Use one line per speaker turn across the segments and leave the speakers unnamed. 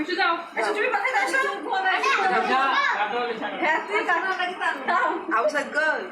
বৃষ্টি খাইছো
মিশু যাও
আচ্ছা তুমি মাথায় দাও
আচ্ছা কাটো সাইডে
হ্যাঁ তুই কাটো লাগি দাও আউটসাইড গার্ল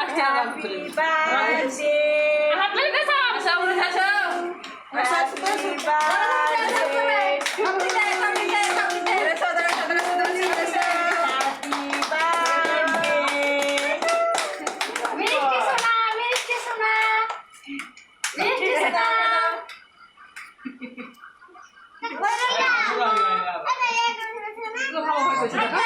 আজকে
হ্যাপি বার্থডে
হাত লাগে গেছে আচ্ছা উঠে যাও
হ্যাপি বার্থডে হ্যাপি বার্থডে
হয়েছে দেখো?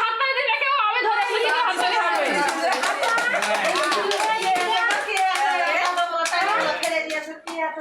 হাত দেখে আমি ধরে হাত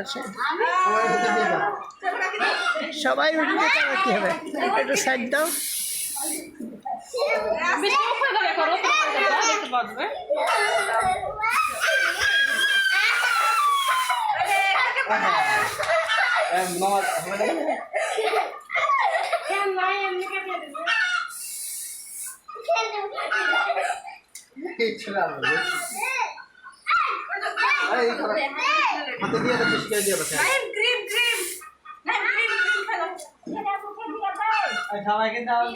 আচ্ছা। সবাই উঠবে একটু সাইড দাও।
উপরে দাঁড়িয়ে করো দেখতে পারবে
নমাজ হবে না এই ছেলে আসবে এই খারাপ হাতে দিয়ে দাও শিখিয়ে দিয়ে